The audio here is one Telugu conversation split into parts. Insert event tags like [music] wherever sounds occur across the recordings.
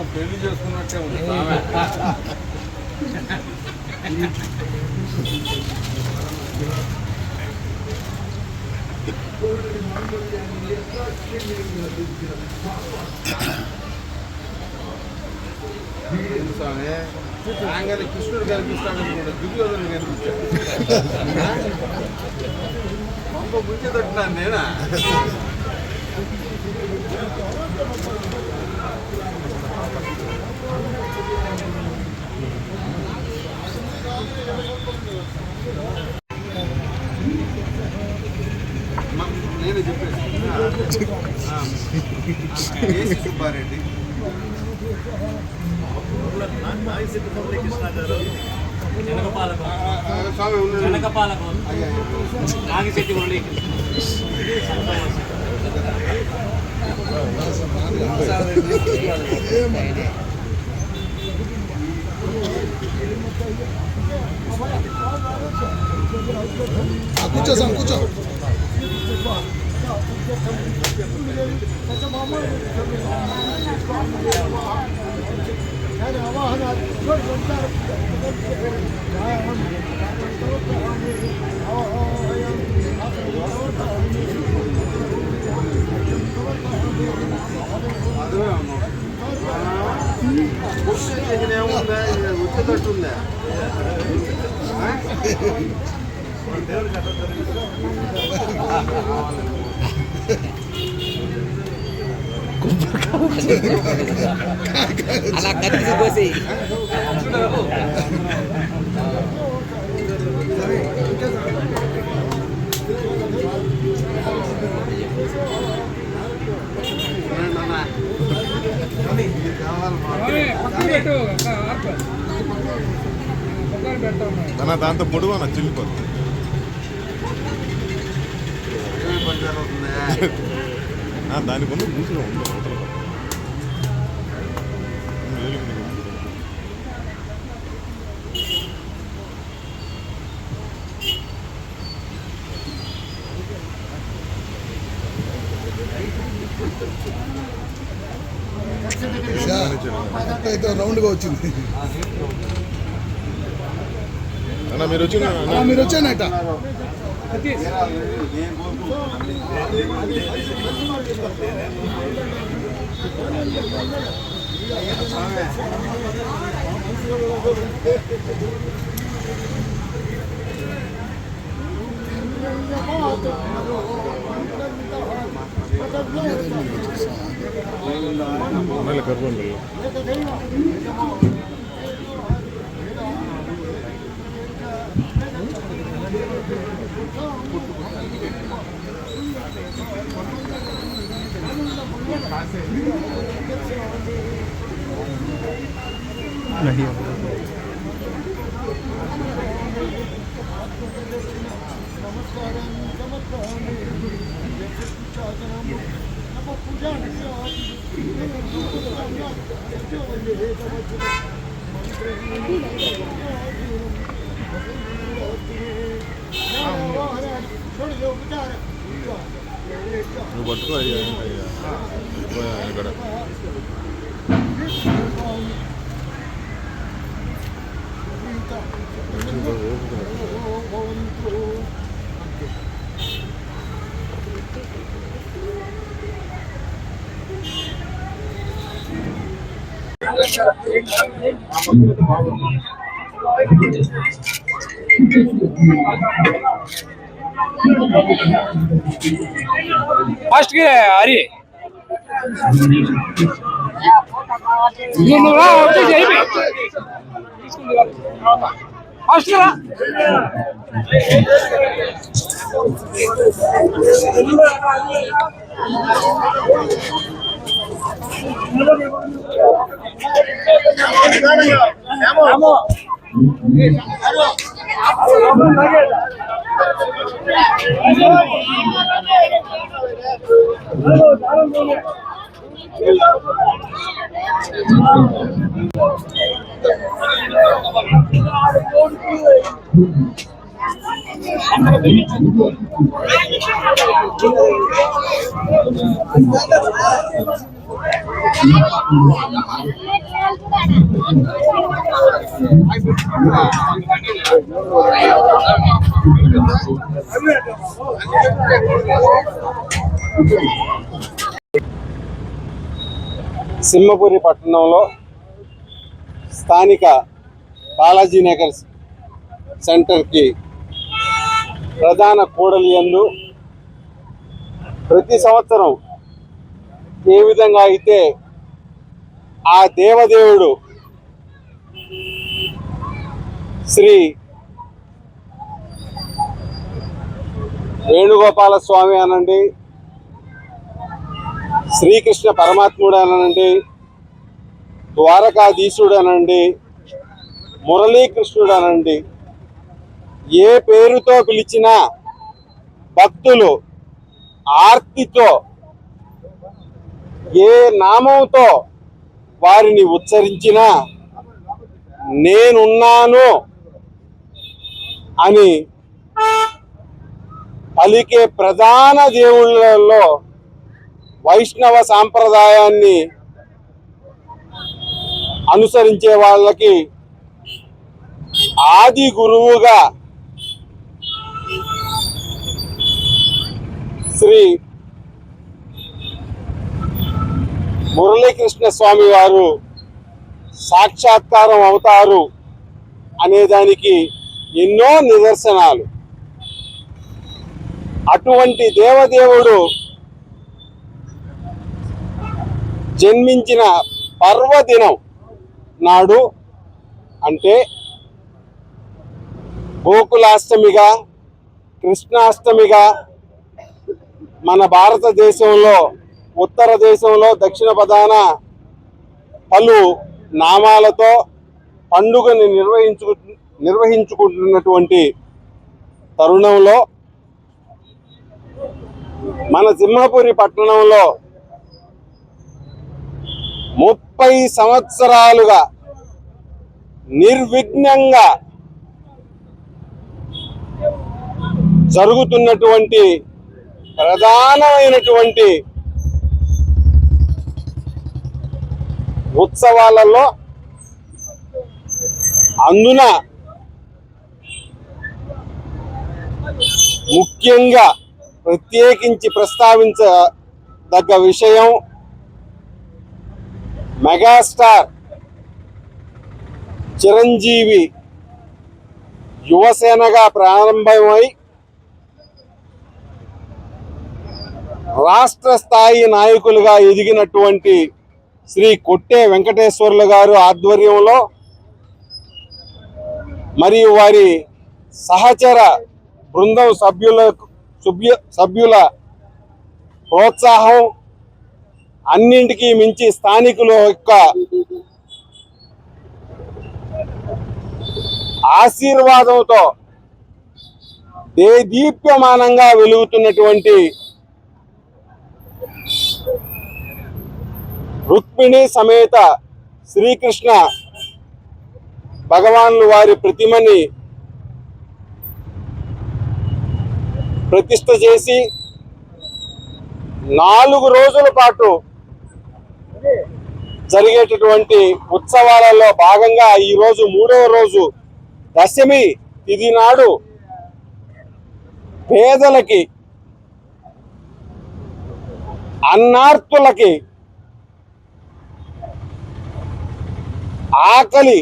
మనం పెళ్ళి చేసుకున్నట్టే ఉంది స్వామి రాగానే కృష్ణుడు కనిపిస్తాడని కూడా దుర్యోధను కనిపించాడు. పంప ముంచెదట్టున్నాను నేనా? నేను చెప్పేసి సుబ్బారెడ్డి జనకపాలకం ఆ, నాగిశెట్టి మురళీకృష్ణ కూర్చో సార్ కూర్చో అదే అమ్మా. anak gadis gue sih అన్న దాంతో పొడుగు అన్న? [laughs] ఆ, దాని ముందు మూసిలో ఉంది అవతల అయితే రౌండ్గా వచ్చింది. అన్న మీరు వచ్చిన ఆ, మీరు వచ్చానట ఏ Gracias. కర్పం నువ్వు పట్టుకో అయ్యా అయ్యా అయిపోయా ఇక్కడ फ़र्स्ट गिर है अरे ये नो रहा है ये इसको लगा Başla. సింహపురి పట్టణంలో స్థానిక బాలాజీ నగర్ సెంటర్కి ప్రధాన కూడలి ప్రతి సంవత్సరం ఏ విధంగా అయితే ఆ దేవదేవుడు శ్రీ వేణుగోపాల స్వామి అనండి శ్రీకృష్ణ పరమాత్ముడు అనండి ద్వారకాధీశుడు అనండి మురళీకృష్ణుడు అనండి ఏ పేరుతో పిలిచినా భక్తులు ఆర్తితో ఏ నామంతో వారిని ఉచ్చరించినా నేనున్నాను అని పలికే ప్రధాన దేవుళ్ళలో వైష్ణవ సాంప్రదాయాన్ని అనుసరించే వాళ్ళకి ఆది గురువుగా శ్రీ మురళీకృష్ణ స్వామి వారు సాక్షాత్కారం అవుతారు అనేదానికి ఎన్నో నిదర్శనాలు. అటువంటి దేవదేవుడు జన్మించిన పర్వదినం నాడు అంటే గోకులాష్టమిగా కృష్ణాష్టమిగా మన భారతదేశంలో ఉత్తర దేశంలో దక్షిణ ప్రధాన పలు నామాలతో పండుగని నిర్వహించు నిర్వహించుకుంటున్నటువంటి తరుణంలో మన సింహపురి పట్టణంలో ముప్పై సంవత్సరాలుగా నిర్విఘ్నంగా జరుగుతున్నటువంటి ప్రధానమైనటువంటి ఉత్సవాలలో అందున ముఖ్యంగా ప్రత్యేకించి ప్రస్తావించదగ్గ విషయం మెగాస్టార్ చిరంజీవి యువసేనగా ప్రారంభమై రాష్ట్ర స్థాయి నాయకులుగా ఎదిగినటువంటి శ్రీ కొట్టే వెంకటేశ్వర్లు గారు ఆధ్వర్యంలో మరియు వారి సహచర బృందం సభ్యుల సభ్యు సభ్యుల ప్రోత్సాహం అన్నింటికీ మించి స్థానికుల యొక్క ఆశీర్వాదంతో దేదీప్యమానంగా వెలుగుతున్నటువంటి రుక్మిణి సమేత శ్రీకృష్ణ భగవాన్లు వారి ప్రతిమని ప్రతిష్ట చేసి నాలుగు రోజుల పాటు జరిగేటటువంటి ఉత్సవాలలో భాగంగా ఈ రోజు మూడవ రోజు దశమి తిది నాడు పేదలకి అన్నార్తులకి ఆకలి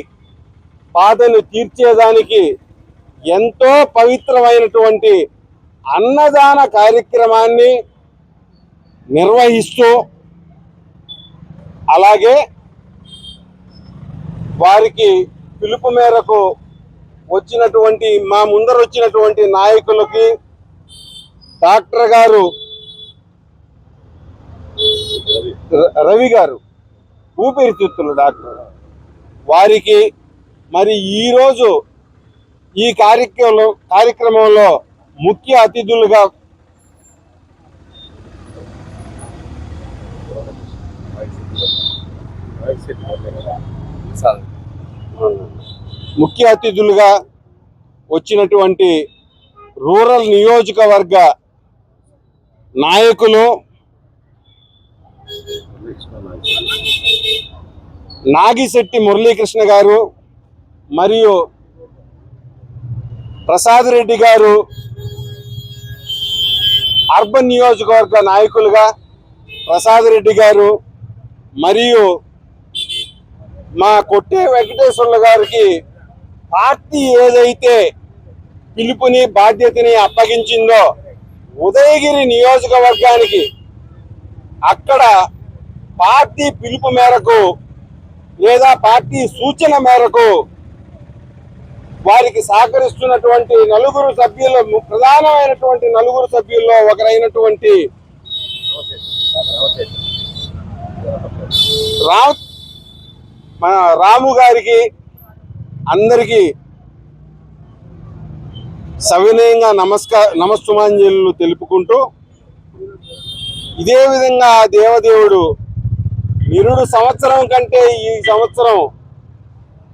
బాధను తీర్చేదానికి ఎంతో పవిత్రమైనటువంటి అన్నదాన కార్యక్రమాన్ని నిర్వహిస్తూ అలాగే వారికి పిలుపు మేరకు వచ్చినటువంటి మా ముందర వచ్చినటువంటి నాయకులకి డాక్టర్ గారు ర- రవి గారు ఊపిరితిత్తులు డాక్టర్ గారు. వారికి మరి ఈరోజు ఈ కార్యక్రమం కార్యక్రమంలో ముఖ్య అతిథులుగా ముఖ్య అతిథులుగా వచ్చినటువంటి రూరల్ నియోజకవర్గ నాయకులు నాగిశెట్టి మురళీకృష్ణ గారు మరియు ప్రసాద్ రెడ్డి గారు అర్బన్ నియోజకవర్గ నాయకులుగా ప్రసాద్ రెడ్డి గారు మరియు మా కొట్టే వెంకటేశ్వర్ల గారికి పార్టీ ఏదైతే పిలుపుని బాధ్యతని అప్పగించిందో ఉదయగిరి నియోజకవర్గానికి అక్కడ పార్టీ పిలుపు మేరకు లేదా పార్టీ సూచన మేరకు వారికి సహకరిస్తున్నటువంటి నలుగురు సభ్యులు ప్రధానమైనటువంటి నలుగురు సభ్యుల్లో ఒకరైనటువంటి మన రాము గారికి అందరికీ సవినయంగా నమస్కార నమస్సుమాంజలు తెలుపుకుంటూ ఇదే విధంగా ఆ దేవదేవుడు నిరుడు సంవత్సరం కంటే ఈ సంవత్సరం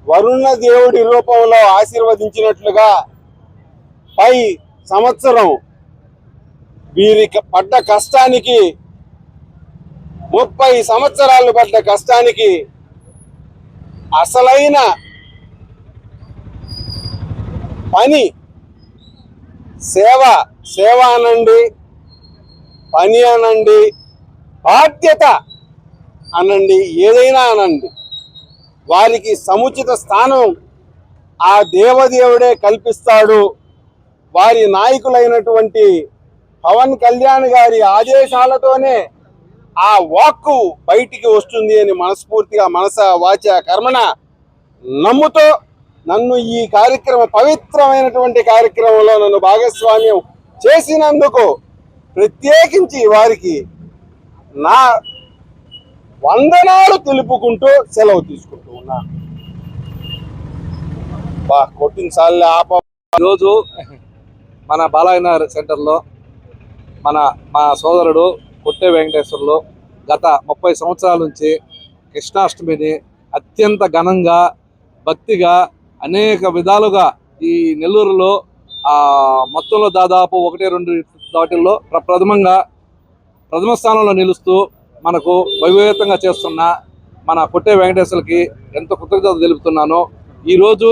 వరుణ దేవుడి రూపంలో ఆశీర్వదించినట్లుగా పై సంవత్సరం వీరి పడ్డ కష్టానికి ముప్పై సంవత్సరాలు పడ్డ కష్టానికి అసలైన పని సేవ సేవ అనండి పని అనండి బాధ్యత అనండి ఏదైనా అనండి. వారికి సముచిత స్థానం ఆ దేవదేవుడే కల్పిస్తాడు. వారి నాయకులైనటువంటి పవన్ కళ్యాణ్ గారి ఆదేశాలతోనే ఆ వాక్కు బయటికి వస్తుంది అని మనస్ఫూర్తిగా మనస వాచ కర్మణ నమ్ముతో నన్ను ఈ కార్యక్రమ పవిత్రమైనటువంటి కార్యక్రమంలో నన్ను భాగస్వామ్యం చేసినందుకు ప్రత్యేకించి వారికి నా వందనాలు తెలుపుకుంటూ సెలవు తీసుకుంటూ ఉన్నాను బా ఆప ఈరోజు మన బాలయనగర్ సెంటర్లో మన మా సోదరుడు కొట్టే వెంకటేశ్వర్లు గత ముప్పై సంవత్సరాల నుంచి కృష్ణాష్టమిని అత్యంత ఘనంగా భక్తిగా అనేక విధాలుగా ఈ నెల్లూరులో మొత్తంలో దాదాపు ఒకటి రెండు వాటిల్లో ప్రథమంగా ప్రథమ స్థానంలో నిలుస్తూ మనకు వైవేతంగా చేస్తున్న మన కొట్టే వెంకటేశ్వర్లకి ఎంత కృతజ్ఞత తెలుపుతున్నానో ఈరోజు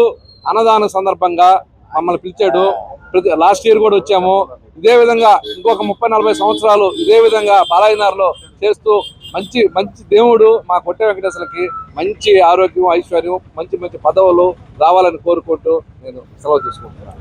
అన్నదాన సందర్భంగా మమ్మల్ని పిలిచాడు. ప్రతి లాస్ట్ ఇయర్ కూడా వచ్చాము. ఇదే విధంగా ఇంకొక ముప్పై నలభై సంవత్సరాలు ఇదే విధంగా బాలాయినార్లో చేస్తూ మంచి మంచి దేవుడు మా కొట్టే వెంకటేశ్వరకి మంచి ఆరోగ్యం ఐశ్వర్యం మంచి మంచి పదవులు రావాలని కోరుకుంటూ నేను సెలవు తీసుకుంటున్నాను.